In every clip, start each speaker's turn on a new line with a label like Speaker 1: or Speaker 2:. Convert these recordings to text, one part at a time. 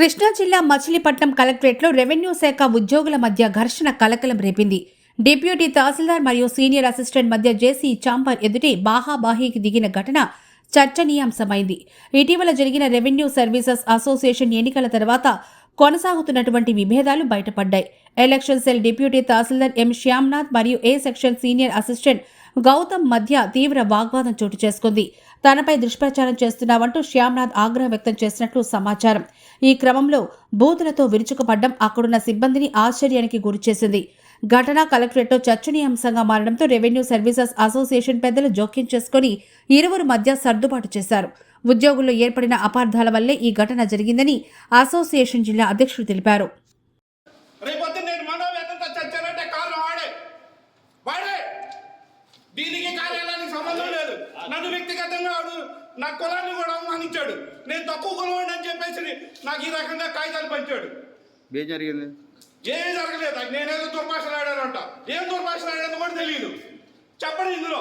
Speaker 1: కృష్ణా జిల్లా మచిలీపట్నం కలెక్టరేట్లో రెవెన్యూ శాఖ ఉద్యోగుల మధ్య ఘర్షణ కలకలం రేపింది. డిప్యూటీ తహసీల్దార్ మరియు సీనియర్ అసిస్టెంట్ మధ్య జేసీ చాంబర్ ఎదుటి బాహాబాహీకి దిగిన ఘటన చర్చనీయాంశమైంది. ఇటీవల జరిగిన రెవెన్యూ సర్వీసెస్ అసోసియేషన్ ఎన్నికల తర్వాత కొనసాగుతున్నటువంటి విభేదాలు బయటపడ్డాయి. Election cell deputy tahsildar M Shyamnath మరియు A section senior assistant Gautam మధ్య తీవ్ర వాగ్వాదం చోటు చేసుకుంది. తనపై దుష్ప్రచారం చేస్తున్నావంటూ శ్యామ్నాథ్ ఆగ్రహం వ్యక్తం చేసినట్లు సమాచారం. ఈ క్రమంలో బూతులతో విరుచుకుపడ్డం అక్కడున్న సిబ్బందిని ఆశ్చర్యానికి గురిచేసింది. ఘటన కలెక్టరేట్లో చర్చనీయాంశంగా మారడంతో రెవెన్యూ సర్వీసెస్ అసోసియేషన్ పెద్దలు జోక్యం చేసుకుని ఇరువురు మధ్య సర్దుబాటు చేశారు. ఉద్యోగుల్లో ఏర్పడిన అపార్థాల వల్లే ఈ ఘటన జరిగిందని అసోసియేషన్ జిల్లా అధ్యక్షుడు తెలిపారు.
Speaker 2: రేపొద్దు నేను మనోవేదంతో చచ్చానంటే కారణం వాడే వాడే. సంబంధం లేదు. నన్ను వ్యక్తిగతంగా వాడు నా కులాన్ని కూడా అవమానించాడు. నేను తక్కువ కులం అని చెప్పేసి నాకు ఈ రకంగా కాగితాలు పంచాడు.
Speaker 3: ఏం జరిగింది?
Speaker 2: ఏమీ జరగలేదు. నేనేదో దుర్భాషలు ఆడానంట. ఏం దుర్భాషలు ఆడానో కూడా తెలియదు చెప్పండి ఇందులో.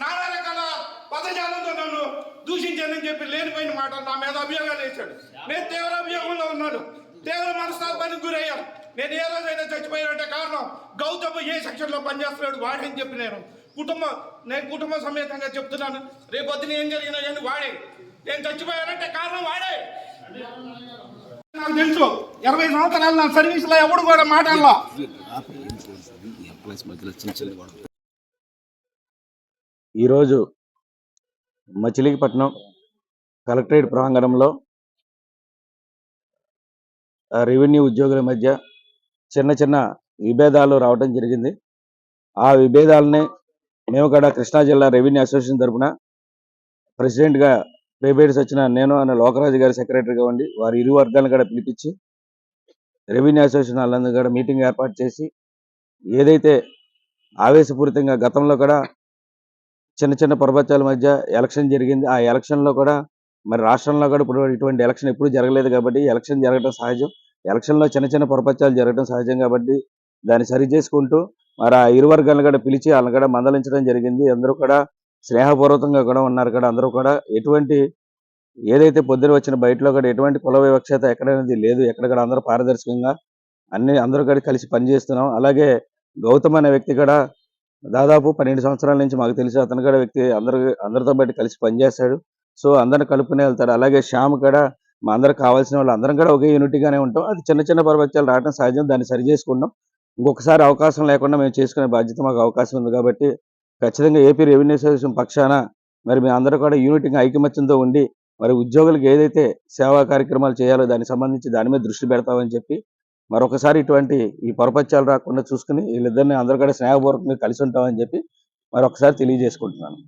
Speaker 2: నానా రకాల పదజాలంతో నన్ను దూషించానని చెప్పి లేనిపోయిన మాట నా మీద అభియోగాలు వేశాడు. నేను తీవ్ర అభియోగంలో ఉన్నాను. తీవ్ర మనస్తాపానికి గురయ్యాను. నేను ఏ రోజైనా చచ్చిపోయానంటే కారణం గౌతమ్ ఏ సెక్షన్లో పనిచేస్తున్నాడు వాడని చెప్పి నేను కుటుంబం నేను కుటుంబ సమేతంగా చెప్తున్నాను. రేపొద్దున ఏం జరిగినా కానీ వాడే. నేను చచ్చిపోయానంటే కారణం వాడే. నాకు తెలుసు ఇరవై సంవత్సరాలు నా సర్వీస్లో ఎవడు కూడా మాట్లాడలా.
Speaker 4: ఈరోజు మచిలీపట్నం కలెక్టరేట్ ప్రాంగణంలో రెవెన్యూ ఉద్యోగుల మధ్య చిన్న చిన్న విభేదాలు రావడం జరిగింది. ఆ విభేదాలని మేము కూడా కృష్ణా జిల్లా రెవెన్యూ అసోసియేషన్ తరఫున ప్రెసిడెంట్గా పేపేట్స్ వచ్చిన నేను అన్న లోకరాజు గారి సెక్రటరీగా ఉండి వారి ఇరు వర్గాలను కూడా పిలిపించి రెవెన్యూ అసోసియేషన్ వాళ్ళందరూ కూడా మీటింగ్ ఏర్పాటు చేసి ఏదైతే ఆవేశపూరితంగా గతంలో కూడా చిన్న చిన్న పొరపచ్చాల మధ్య ఎలక్షన్ జరిగింది ఆ ఎలక్షన్లో కూడా మరి రాష్ట్రంలో కూడా ఇప్పుడు ఇటువంటి ఎలక్షన్ ఎప్పుడూ జరగలేదు కాబట్టి ఎలక్షన్ జరగడం సహజం. ఎలక్షన్లో చిన్న చిన్న పొరపత్యాలు జరగడం సహజం కాబట్టి దాన్ని సరి చేసుకుంటూ మరి ఆ ఇరు వర్గాలను కూడా పిలిచి వాళ్ళని కూడా మందలించడం జరిగింది. అందరూ కూడా స్నేహపూర్వకంగా కూడా ఉన్నారు కూడా అందరూ కూడా ఎటువంటి ఏదైతే పొద్దున వచ్చిన బయటలో కూడా ఎటువంటి కుల వివక్షత ఎక్కడనేది లేదు. ఎక్కడ కూడా అందరూ పారదర్శకంగా అన్ని అందరూ కూడా కలిసి పనిచేస్తున్నాం అలాగే గౌతమ్ అనే వ్యక్తి కూడా దాదాపు పన్నెండు సంవత్సరాల నుంచి మాకు తెలిసి. అతను కూడా వ్యక్తి అందరు అందరితో బయట కలిసి పనిచేస్తాడు సో అందరిని కలుపుకునే వెళ్తాడు. అలాగే శ్యామ్ కూడా మా అందరికి కావాల్సిన వాళ్ళు అందరం కూడా ఒకే యూనిటీగానే ఉంటాం. అది చిన్న చిన్న పర్వత్యాలు రావడం సహజం. దాన్ని సరి చేసుకున్నాం ఇంకొకసారి అవకాశం లేకుండా మేము చేసుకునే బాధ్యత మాకు అవకాశం ఉంది కాబట్టి ఖచ్చితంగా ఏపీ రెవెన్యూ అసోసియేషన్ పక్షాన మరి మేము అందరూ కూడా యూనిట్గా ఐకమత్యంతో ఉండి మరి ఉద్యోగులకు ఏదైతే సేవా కార్యక్రమాలు చేయాలో దానికి సంబంధించి దాని మీద దృష్టి పెడతామని చెప్పి మరొకసారి ఇటువంటి ఈ పొరపత్యాలు రాకుండా చూసుకుని వీళ్ళిద్దరిని అందరూ కూడా స్నేహపూర్వకంగా కలిసి ఉంటామని చెప్పి మరొకసారి తెలియజేసుకుంటున్నాను.